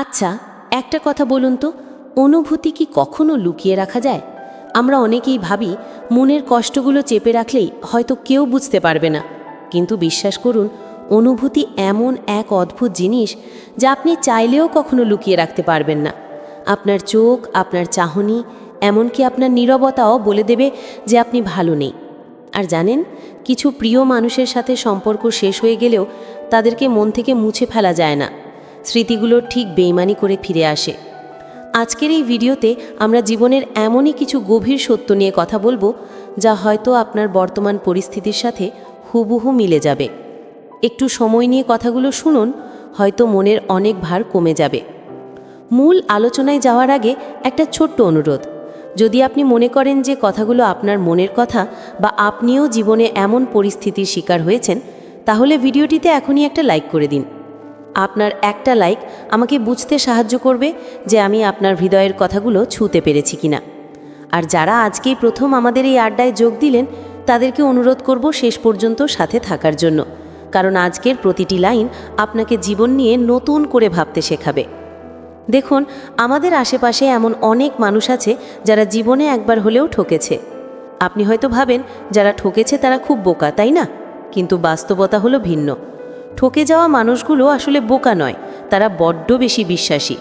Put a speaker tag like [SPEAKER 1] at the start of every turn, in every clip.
[SPEAKER 1] আচ্ছা একটা কথা বলুন তো, অনুভূতি কি কখনো লুকিয়ে রাখা যায়? আমরা অনেকেই ভাবি, মনের কষ্টগুলো চেপে রাখলেই হয়তো কেউ বুঝতে পারবে না। কিন্তু বিশ্বাস করুন, অনুভূতি এমন এক অদ্ভুত জিনিস যা আপনি চাইলেও কখনো লুকিয়ে রাখতে পারবেন না। আপনার চোখ, আপনার চাহনি, এমনকি আপনার নীরবতাও বলে দেবে যে আপনি ভালো নেই। আর জানেন, কিছু প্রিয় মানুষের সাথে সম্পর্ক শেষ হয়ে গেলেও তাদেরকে মন থেকে মুছে ফেলা যায় না। স্মৃতিগুলো ঠিক বেইমানি করে ফিরে আসে। আজকের এই ভিডিওতে আমরা জীবনের এমনই কিছু গভীর সত্য নিয়ে কথা বলব, যা হয়তো আপনার বর্তমান পরিস্থিতির সাথে হুবহু মিলে যাবে। একটু সময় নিয়ে কথাগুলো শুনুন, হয়তো মনের অনেক ভার কমে যাবে। মূল আলোচনায় যাওয়ার আগে একটা ছোট্ট অনুরোধ। যদি আপনি মনে করেন যে কথাগুলো আপনার মনের কথা বা আপনিও জীবনে এমন পরিস্থিতির শিকার হয়েছেন, তাহলে ভিডিওটিতে এখনই একটা লাইক করে দিন। আপনার একটা লাইক আমাকে বুঝতে সাহায্য করবে যে আমি আপনার হৃদয়ের কথাগুলো ছুঁতে পেরেছি কিনা। আর যারা আজকেই প্রথম আমাদের এই আড্ডায় যোগ দিলেন, তাদেরকে অনুরোধ করব শেষ পর্যন্ত সাথে থাকার জন্য। কারণ আজকের প্রতিটি লাইন আপনাকে জীবন নিয়ে নতুন করে ভাবতে শেখাবে। দেখুন, আমাদের আশেপাশে এমন অনেক মানুষ আছে যারা জীবনে একবার হলেও ঠকেছে। আপনি হয়তো ভাবেন, যারা ঠকেছে তারা খুব বোকা, তাই না? কিন্তু বাস্তবতা হলো ভিন্ন। ঠকে যাওয়া মানুষগুলো আসলে বোকা নয়, তারা বড্ড বেশি বিশ্বাসী।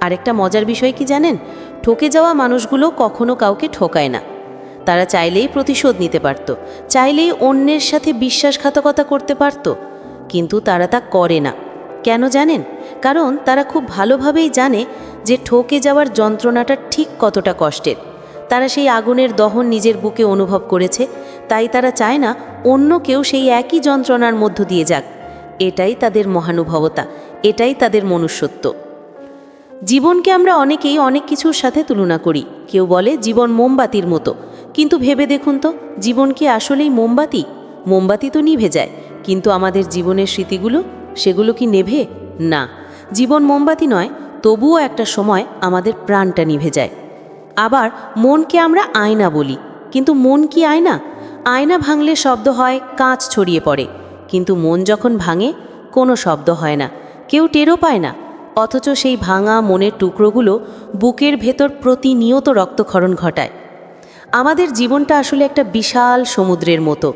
[SPEAKER 1] আরেকটা মজার বিষয় কি জানেন? ঠকে যাওয়া মানুষগুলো কখনো কাউকে ঠকায় না। তারা চাইলেই প্রতিশোধ নিতে পারত, চাইলেই অন্যের সাথে বিশ্বাসঘাতকতা করতে পারত, কিন্তু তারা তা করে না। কেন জানেন? কারণ তারা খুব ভালোভাবেই জানে যে ঠকে যাওয়ার যন্ত্রণাটা ঠিক কতটা কষ্টের। তারা সেই আগুনের দহন নিজের বুকে অনুভব করেছে, তাই তারা চায় না অন্য কেউ সেই একই যন্ত্রণার মধ্য দিয়ে যাক। এটাই তাদের মহানুভবতা, এটাই তাদের মনুষ্যত্ব। জীবনকে আমরা অনেকেই অনেক কিছুর সাথে তুলনা করি। কেউ বলে জীবন মোমবাতির মতো। কিন্তু ভেবে দেখুন তো, জীবন কি আসলেই মোমবাতি? মোমবাতি তো নিভে যায়, কিন্তু আমাদের জীবনের স্মৃতিগুলো, সেগুলো কি নেভে? না। জীবন মোমবাতি নয়, তবুও একটা সময় আমাদের প্রাণটা নিভে যায়। আবার মনকে আমরা আয়না বলি, কিন্তু মন কি আয়না? আয়না ভাঙলে শব্দ হয়, কাঁচ ছড়িয়ে পড়ে। কিন্তু মন যখন ভাঙে, কোনো শব্দ হয় না। কেউ টেরও পায় না। অথচ সেই ভাঙা মনের টুকরোগুলো বুকের ভেতর প্রতিনিয়ত রক্তক্ষরণ ঘটায়। আমাদের জীবনটা আসলে একটা বিশাল সমুদ্রের মতো,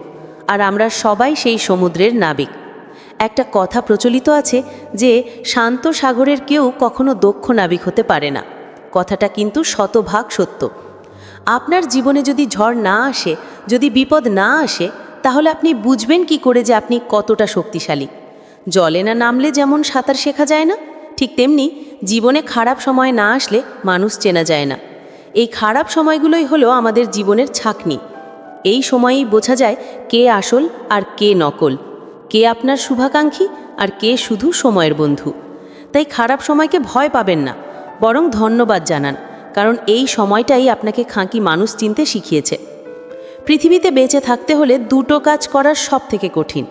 [SPEAKER 1] আর আমরা সবাই সেই সমুদ্রের নাবিক। একটা কথা প্রচলিত আছে যে, শান্ত সাগরের কেউ কখনো দক্ষ নাবিক হতে পারে না। কথাটা কিন্তু শতভাগ সত্য। আপনার জীবনে যদি ঝড় না আসে, যদি বিপদ না আসে তাহলে আপনি বুঝবেন কি করে যে আপনি কতটা শক্তিশালী। জলে না নামলে যেমন সাঁতার শেখা যায় না, ঠিক তেমনি জীবনে খারাপ সময় না আসলে মানুষ চেনা যায় না। এই খারাপ সময়গুলোই হলো আমাদের জীবনের ছাকনি। এই সময়েই বোঝা যায় কে আসল আর কে নকল, কে আপনার শুভাকাঙ্ক্ষী আর কে শুধু সময়ের বন্ধু। তাই খারাপ সময়কে ভয় পাবেন না, বরং ধন্যবাদ জানান, কারণ এই সময়টাই আপনাকে খাঁকি মানুষ চিনতে শিখিয়েছে। পৃথিবীতে বেঁচে থাকতে হলে দুটো কাজ করার সব থেকে কঠিন।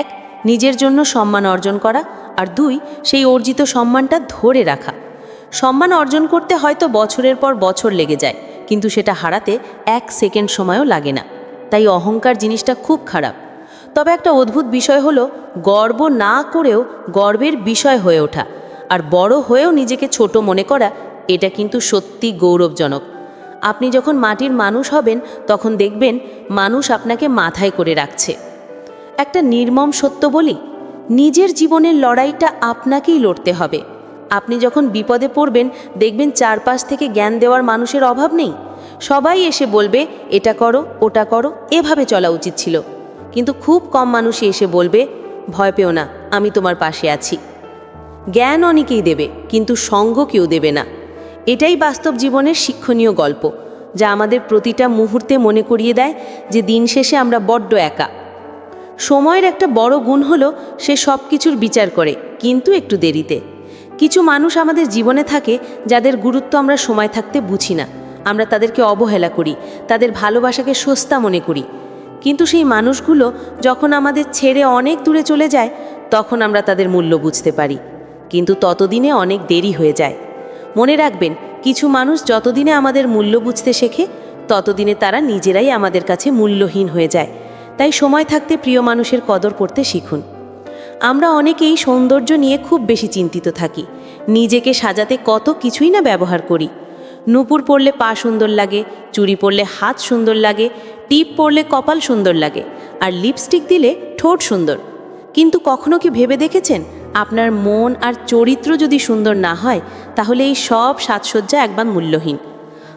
[SPEAKER 1] এক, নিজের জন্য সম্মান অর্জন করা, আর দুই, সেই অর্জিত সম্মানটা ধরে রাখা। সম্মান অর্জন করতে হয়তো বছরের পর বছর লেগে যায়, কিন্তু সেটা হারাতে এক সেকেন্ড সময়ও লাগে না। তাই অহংকার জিনিসটা খুব খারাপ। তবে একটা অদ্ভুত বিষয় হলো, গর্ব না করেও গর্বের বিষয় হয়ে ওঠা, আর বড় হয়েও নিজেকে ছোট মনে করা, এটা কিন্তু সত্যি গৌরবজনক। আপনি যখন মাটির মানুষ হবেন, তখন দেখবেন মানুষ আপনাকে মাথায় করে রাখছে। একটা নির্মম সত্য বলি, নিজের জীবনের লড়াইটা আপনাকেই লড়তে হবে। আপনি যখন বিপদে পড়বেন, দেখবেন চারপাশ থেকে জ্ঞান দেওয়ার মানুষের অভাব নেই। সবাই এসে বলবে, এটা করো, ওটা করো। এভাবে চলা উচিত ছিল। কিন্তু খুব কম মানুষই এসে বলবে, ভয় পেও না, আমি তোমার পাশে আছি। জ্ঞান অনেকেই দেবে, কিন্তু সঙ্গ কেউ দেবে না। এটাই বাস্তব জীবনের শিক্ষণীয় গল্প, যা আমাদের প্রতিটা মুহূর্তে মনে করিয়ে দেয় যে দিন শেষে আমরা বড্ড একা। সময়ের একটা বড় গুণ হলো সে সব কিছুর বিচার করে, কিন্তু একটু দেরিতে। কিছু মানুষ আমাদের জীবনে থাকে যাদের গুরুত্ব আমরা সময় থাকতে বুঝি না। আমরা তাদেরকে অবহেলা করি, তাদের ভালোবাসাকে সস্তা মনে করি। কিন্তু সেই মানুষগুলো যখন আমাদের ছেড়ে অনেক দূরে চলে যায়, তখন আমরা তাদের মূল্য বুঝতে পারি। কিন্তু ততদিনে অনেক দেরি হয়ে যায়। মনে রাখবেন, কিছু মানুষ যতদিনে আমাদের মূল্য বুঝতে শেখে, ততদিনে তারা নিজেরাই আমাদের কাছে মূল্যহীন হয়ে যায়। তাই সময় থাকতে প্রিয় মানুষের কদর করতে শিখুন। আমরা অনেকেই সৌন্দর্য নিয়ে খুব বেশি চিন্তিত থাকি। নিজেকে সাজাতে কত কিছুই না ব্যবহার করি। নুপুর পরলে পা সুন্দর লাগে, চুড়ি পরলে হাত সুন্দর লাগে, টিপ পরলে কপাল সুন্দর লাগে, আর লিপস্টিক দিলে ঠোঁট সুন্দর। কিন্তু কখনো কি ভেবে দেখেছেন? আপনার মন আর চরিত্র যদি সুন্দর না হয়, তাহলে এই সব সাজসজ্জা একবার মূল্যহীন।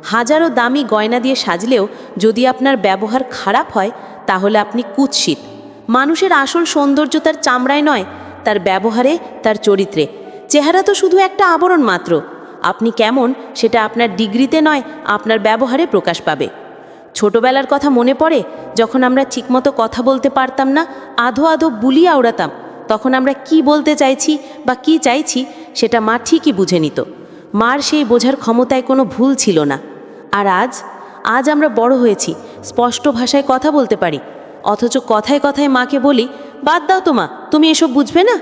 [SPEAKER 1] হাজারো দামি গয়না দিয়ে সাজলেও যদি আপনার ব্যবহার খারাপ হয়, তাহলে আপনি কুৎসিত। মানুষের আসল সৌন্দর্য তার চামড়ায় নয়, তার ব্যবহারে, তার চরিত্রে। চেহারা তো শুধু একটা আবরণ মাত্র। আপনি কেমন, সেটা আপনার ডিগ্রিতে নয়, আপনার ব্যবহারে প্রকাশ পাবে। ছোটবেলার কথা মনে পড়ে, যখন আমরা ঠিকমতো কথা বলতে পারতাম না, আধো আধো বুলি আওড়াতাম। তখন আমরা কি বলতে চাইছি বা কি চাইছি সেটা মা ঠিকই বুঝে নিত। মার সেই বোঝার ক্ষমতায় কোনো ভুল ছিল না। আর আজ আজ আমরা বড় হয়েছি, স্পষ্ট ভাষায় কথা বলতে পারি, অথচ কথায় কথায় মাকে বলি, বাদ দাও তো মা, তুমি এসব বুঝবে না?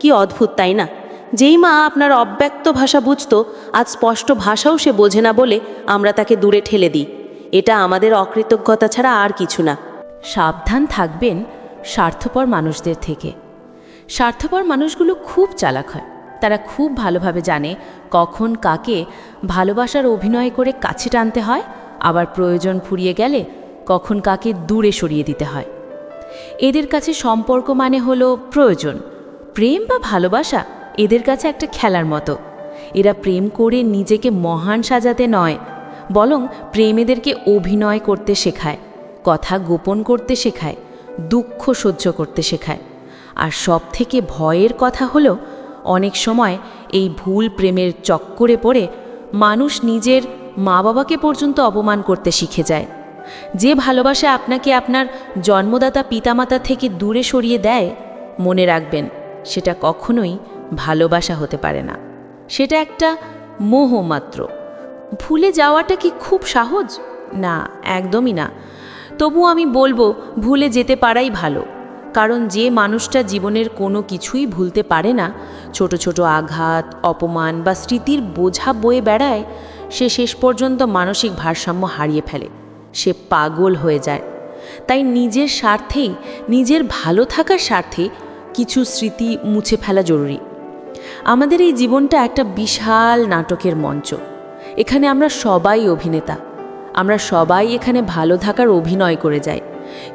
[SPEAKER 1] কি অদ্ভুত, তাই না? যেই মা আপনার অব্যক্ত ভাষা বুঝতো, আজ স্পষ্ট ভাষাও সে বোঝে না বলে আমরা তাকে দূরে ঠেলে দিই। এটা আমাদের অকৃতজ্ঞতা ছাড়া আর কিছু না।
[SPEAKER 2] সাবধান থাকবেন স্বার্থপর মানুষদের থেকে। স্বার্থপর মানুষগুলো খুব চালাক হয়। তারা খুব ভালোভাবে জানে কখন কাকে ভালোবাসার অভিনয় করে কাছে টানতে হয়, আবার প্রয়োজন ফুরিয়ে গেলে কখন কাকে দূরে সরিয়ে দিতে হয়। এদের কাছে সম্পর্ক মানে হলো প্রয়োজন। প্রেম বা ভালোবাসা এদের কাছে একটা খেলার মতো। এরা প্রেম করে নিজেকে মহান সাজাতে নয়, বরং প্রেম এদেরকে অভিনয় করতে শেখায়, কথা গোপন করতে শেখায়, দুঃখ সহ্য করতে শেখায়। আর সব থেকে ভয়ের কথা হলো, অনেক সময় এই ভুল প্রেমের চক্করে পড়ে মানুষ নিজের মা বাবাকে পর্যন্ত অপমান করতে শিখে যায়। যে ভালোবাসা আপনাকে আপনার জন্মদাতা পিতামাতা থেকে দূরে সরিয়ে দেয়, মনে রাখবেন, সেটা কখনোই ভালোবাসা হতে পারে না। সেটা একটা মোহ মাত্র। ভুলে যাওয়াটা কি খুব সহজ? না, একদমই না। তবু আমি বলব, ভুলে যেতে পারাই ভালো। কারণ যে মানুষটা জীবনের কোনো কিছুই ভুলতে পারে না, ছোট ছোট আঘাত, অপমান বা স্মৃতির বোঝা বয়ে বেড়ায়, সে শেষ পর্যন্ত মানসিক ভারসাম্য হারিয়ে ফেলে। সে পাগল হয়ে যায়। তাই নিজের স্বার্থেই, নিজের ভালো থাকার স্বার্থে কিছু স্মৃতি মুছে ফেলা জরুরি। আমাদের এই জীবনটা একটা বিশাল নাটকের মঞ্চ। এখানে আমরা সবাই অভিনেতা। আমরা সবাই এখানে ভালো থাকার অভিনয় করে যাই।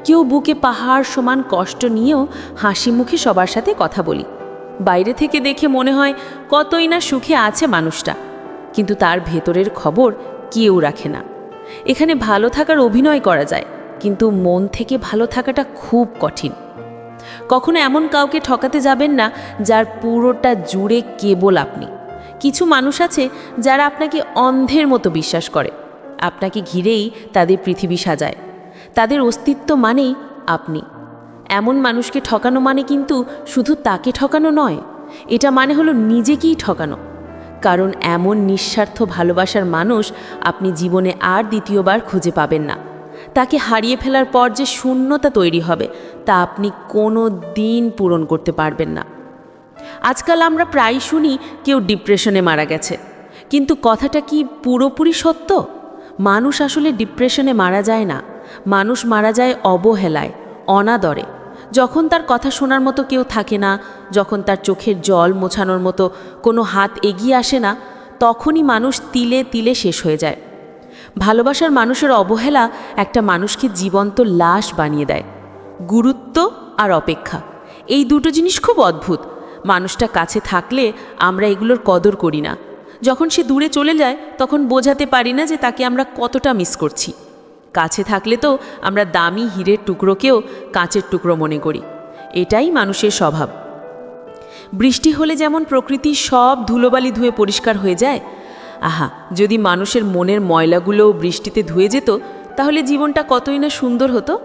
[SPEAKER 2] কেউ বুকে পাহাড় সমান কষ্ট নিয়েও হাসি মুখে সবার সাথে কথা বলি। বাইরে থেকে দেখে মনে হয় কতই না সুখে আছে মানুষটা। কিন্তু তার ভেতরের খবর কেউ রাখে না। এখানে ভালো থাকার অভিনয় করা যায়, কিন্তু মন থেকে ভালো থাকাটা খুব কঠিন। কখনো এমন কাউকে ঠকাতে যাবেন না যার পুরোটা জুড়ে কেবল আপনি। কিছু মানুষ আছে যারা আপনাকে অন্ধের মতো বিশ্বাস করে। আপনাকে ঘিরেই তাদের পৃথিবী সাজায়। তাদের অস্তিত্ব মানেই আপনি। এমন মানুষকে ঠকানো মানে কিন্তু শুধু তাকে ঠকানো নয়, এটা মানে হলো নিজেকেই ঠকানো। কারণ এমন নিঃস্বার্থ ভালোবাসার মানুষ আপনি জীবনে আর দ্বিতীয়বার খুঁজে পাবেন না। তাকে হারিয়ে ফেলার পর যে শূন্যতা তৈরি হবে, তা আপনি কোনো দিন পূরণ করতে পারবেন না। আজকাল আমরা প্রায় শুনি কেউ ডিপ্রেশনে মারা গেছে। কিন্তু কথাটা কি পুরোপুরি সত্য? মানুষ আসলে ডিপ্রেশনে মারা যায় না। মানুষ মারা যায় অবহেলায়, অনাদরে। যখন তার কথা শোনার মতো কেউ থাকে না, যখন তার চোখের জল মোছানোর মতো কোনো হাত এগিয়ে আসে না, তখনই মানুষ তিলে তিলে শেষ হয়ে যায়। ভালোবাসার মানুষের অবহেলা একটা মানুষকে জীবন্ত লাশ বানিয়ে দেয়। গুরুত্ব আর অপেক্ষা, এই দুটো জিনিস খুব অদ্ভুত। মানুষটা কাছে থাকলে আমরা এগুলোর কদর করি না। যখন সে দূরে চলে যায়, তখন বোঝাতে পারি না যে তাকে আমরা কতটা মিস করছি। কাছে থাকলে তো আমরা দামি হীরের টুকরোকেও কাঁচের টুকরো মনে করি। এটাই মানুষের স্বভাব। বৃষ্টি হলে যেমন প্রকৃতির সব ধুলোবালি ধুয়ে পরিষ্কার হয়ে যায়, আহা, যদি মানুষের মনের ময়লাগুলোও বৃষ্টিতে ধুয়ে যেত, তাহলে জীবনটা কতই না সুন্দর হতো?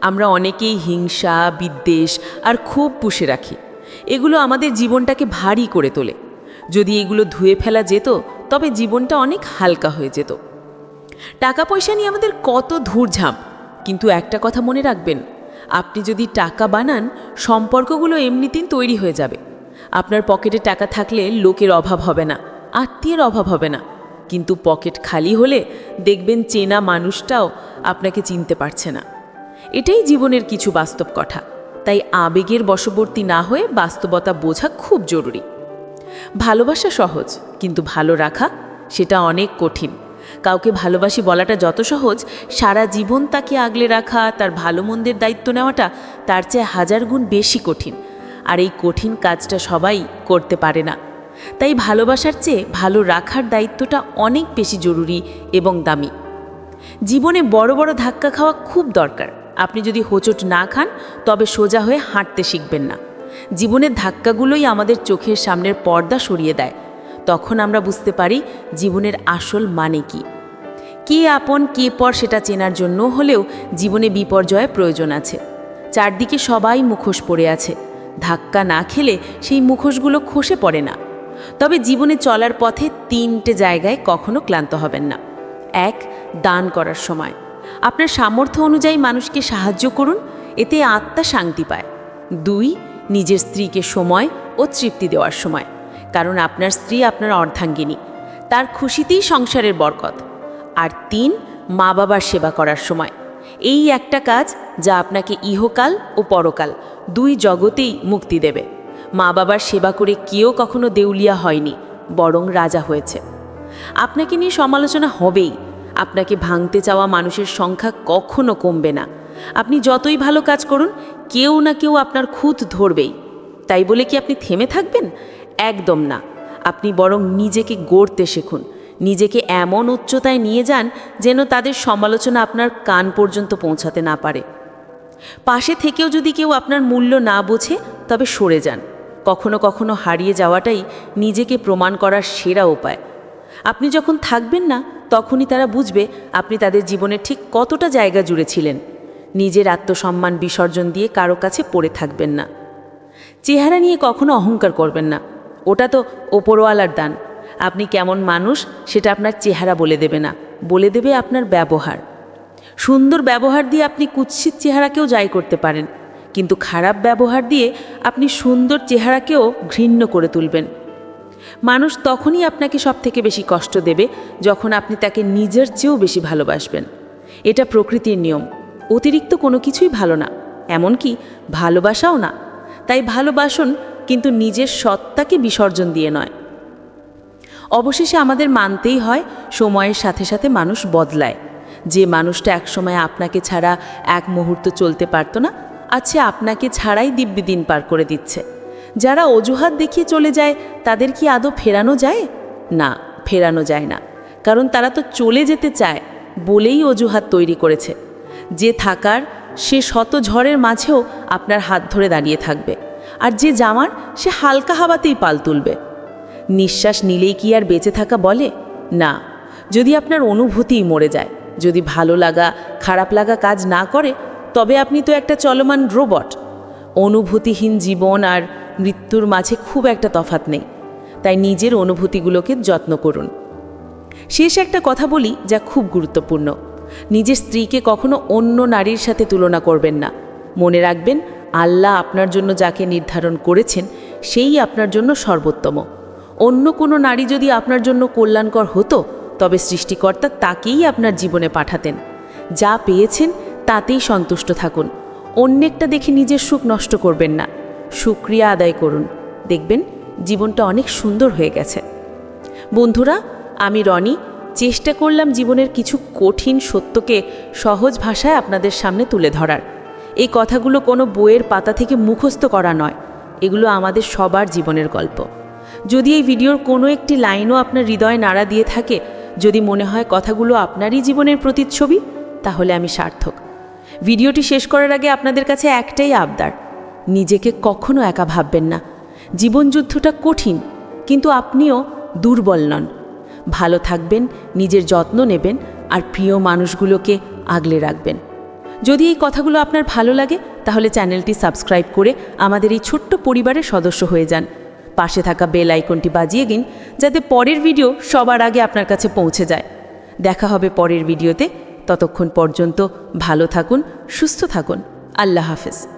[SPEAKER 2] আমরা অনেকেই হিংসা, বিদ্বেষ আর খুব পুষে রাখি। এগুলো আমাদের জীবনটাকে ভারী করে তোলে। যদি এগুলো ধুয়ে ফেলা যেত, তবে জীবনটা অনেক হালকা হয়ে যেত। টাকা পয়সা নিয়ে আমাদের কত ধূরঝাঁপ কিন্তু একটা কথা মনে রাখবেন, আপনি যদি টাকা বানান, সম্পর্কগুলো এমনিতেই তৈরি হয়ে যাবে। আপনার পকেটে টাকা থাকলে লোকের অভাব হবে না, আত্মীয়ের অভাব হবে না। কিন্তু পকেট খালি হলে দেখবেন চেনা মানুষটাও আপনাকে চিনতে পারছে না। এটাই জীবনের কিছু বাস্তব কথা। তাই আবেগের বশবর্তী না হয়ে বাস্তবতা বোঝা খুব জরুরি। ভালোবাসা সহজ, কিন্তু ভালো রাখা সেটা অনেক কঠিন। কাউকে ভালোবাসি বলাটা যত সহজ, সারা জীবন তাকে আগলে রাখা, তার ভালো মন্দের দায়িত্ব নেওয়াটা তার চেয়ে হাজার গুণ বেশি কঠিন। আর এই কঠিন কাজটা সবাই করতে পারে না। তাই ভালোবাসার চেয়ে ভালো রাখার দায়িত্বটা অনেক বেশি জরুরি এবং দামি। জীবনে বড় বড় ধাক্কা খাওয়া খুব দরকার। আপনি যদি হোঁচট না খান, তবে সোজা হয়ে হাঁটতে শিখবেন না। জীবনের ধাক্কাগুলোই আমাদের চোখের সামনের পর্দা সরিয়ে দেয়। তখন আমরা বুঝতে পারি জীবনের আসল মানে কি। কে আপন, কে পর সেটা চেনার জন্য হলেও জীবনে বিপর্যয়ের প্রয়োজন আছে। চারদিকে সবাই মুখোশ পড়ে আছে। ধাক্কা না খেলে সেই মুখোশগুলো খসে পড়ে না। তবে জীবনে চলার পথে তিনটে জায়গায় কখনো ক্লান্ত হবেন না। এক, দান করার সময়। আপনার সামর্থ্য অনুযায়ী মানুষকে সাহায্য করুন, এতে আত্মা শান্তি পায়। দুই, নিজের স্ত্রীকে সময় ও তৃপ্তি দেওয়ার সময়। কারণ আপনার স্ত্রী আপনার অর্ধাঙ্গিনী। তার খুশিতেই সংসারের বরকত। আর তিন মা বাবার সেবা করার সময়। এই একটা কাজ যা আপনাকে ইহকাল ও পরকাল দুই জগতেই মুক্তি দেবে। মা বাবার সেবা করে কেউ কখনো দেউলিয়া হয়নি, বরং রাজা হয়েছে। আপনাকে নিয়ে সমালোচনা হবেই। আপনাকে ভাঙতে চাওয়া মানুষের সংখ্যা কখনো কমবে না। আপনি যতই ভালো কাজ করুন, কেউ না কেউ আপনার খুঁত ধরবেই। তাই বলে কি আপনি থেমে থাকবেন? একদম না। আপনি বরং নিজেকে গড়তে শিখুন। নিজেকে এমন উচ্চতায় নিয়ে যান যেন তাদের সমালোচনা আপনার কান পর্যন্ত পৌঁছাতে না পারে। পাশে থেকেও যদি কেউ আপনার মূল্য না বোঝে, তবে সরে যান। কখনো কখনো হারিয়ে যাওয়াটাই নিজেকে প্রমাণ করার সেরা উপায়। আপনি যখন থাকবেন না, তখনই তারা বুঝবে আপনি তাদের জীবনে ঠিক কতটা জায়গা জুড়ে ছিলেন। নিজের আত্মসম্মান বিসর্জন দিয়ে কারও কাছে পড়ে থাকবেন না। চেহারা নিয়ে কখনো অহংকার করবেন না। ওটা তো ওপরওয়ালার দান। আপনি কেমন মানুষ, সেটা আপনার চেহারা বলে দেবে না। বলে দেবে আপনার ব্যবহার। সুন্দর ব্যবহার দিয়ে আপনি কুৎসিত চেহারাকেও জয় করতে পারেন। কিন্তু খারাপ ব্যবহার দিয়ে আপনি সুন্দর চেহারাকেও ঘৃণ্য করে তুলবেন। মানুষ তখনই আপনাকে সব থেকে বেশি কষ্ট দেবে, যখন আপনি তাকে নিজের চেয়েও বেশি ভালোবাসবেন। এটা প্রকৃতির নিয়ম। অতিরিক্ত কোনো কিছুই ভালো না। এমনকি ভালোবাসাও না। তাই ভালোবাসুন কিন্তু নিজের সত্তাকে বিসর্জন দিয়ে নয়। অবশেষে আমাদের মানতেই হয়, সময়ের সাথে সাথে মানুষ বদলায়। যে মানুষটা একসময় আপনাকে ছাড়া এক মুহূর্ত চলতে পারতো না আচ্ছা আপনাকে ছাড়াই দিব্যি দিন পার করে দিচ্ছে। যারা অজুহাত দেখিয়ে চলে যায়, তাদের কি আদৌ ফেরানো যায়? না, ফেরানো যায় না। কারণ তারা তো চলে যেতে চায়, বলেই অজুহাত তৈরি করেছে। যে থাকার, সে শত ঝড়ের মাঝেও আপনার হাত ধরে দাঁড়িয়ে থাকবে। আর যে জামার সে হালকা হাওয়াতেই পাল তুলবে। নিঃশ্বাস নিলেই কি আর বেঁচে থাকা বলে? না, যদি আপনার অনুভূতিই মরে যায়, যদি ভালো লাগা, খারাপ লাগা কাজ না করে, তবে আপনি তো একটা চলমান রোবট। অনুভূতিহীন জীবন আর মৃত্যুর মাঝে খুব একটা তফাত নেই, তাই নিজের অনুভূতিগুলোকে যত্ন করুন। শেষ একটা কথা বলি যা খুব গুরুত্বপূর্ণ। নিজের স্ত্রীকে কখনো অন্য নারীর সাথে তুলনা করবেন না। মনে রাখবেন আল্লাহ আপনার জন্য যাকে নির্ধারণ করেছেন, সেই আপনার জন্য সর্বোত্তম। অন্য কোনো নারী যদি আপনার জন্য কল্যাণকর হতো, তবে সৃষ্টিকর্তা তাকেই আপনার জীবনে পাঠাতেন। যা পেয়েছেন, তাতেই সন্তুষ্ট থাকুন। অন্যেরটা দেখে নিজের সুখ নষ্ট করবেন না। সুক্রিয়া আদায় করুন। দেখবেন, জীবনটা অনেক সুন্দর হয়ে গেছে। বন্ধুরা, আমি রনি। চেষ্টা করলাম জীবনের কিছু কঠিন সত্যকে সহজ ভাষায় আপনাদের সামনে তুলে ধরার। এই কথাগুলো কোনো বইয়ের পাতা থেকে মুখস্থ করা নয়। এগুলো আমাদের সবার জীবনের গল্প। যদি এই ভিডিওর কোনো একটি লাইনও আপনার হৃদয় নাড়া দিয়ে থাকে, যদি মনে হয় কথাগুলো আপনারই জীবনের প্রতিচ্ছবি, তাহলে আমি সার্থক। ভিডিওটি শেষ করার আগে আপনাদের কাছে একটাই আবদার, নিজেকে কখনো একা ভাববেন না। জীবনযুদ্ধটা কঠিন, কিন্তু আপনিও দুর্বল নন। ভালো থাকবেন, নিজের যত্ন নেবেন, আর প্রিয় মানুষগুলোকে আগলে রাখবেন। যদি এই কথাগুলো আপনার ভালো লাগে, তাহলে চ্যানেলটি সাবস্ক্রাইব করে আমাদের এই ছোট্ট পরিবারের সদস্য হয়ে যান। পাশে থাকা বেল আইকনটি বাজিয়ে দিন, যাতে পরের ভিডিও সবার আগে আপনার কাছে পৌঁছে যায়। দেখা হবে পরের ভিডিওতে। ততক্ষণ পর্যন্ত ভালো থাকুন, সুস্থ থাকুন। আল্লাহ হাফেজ।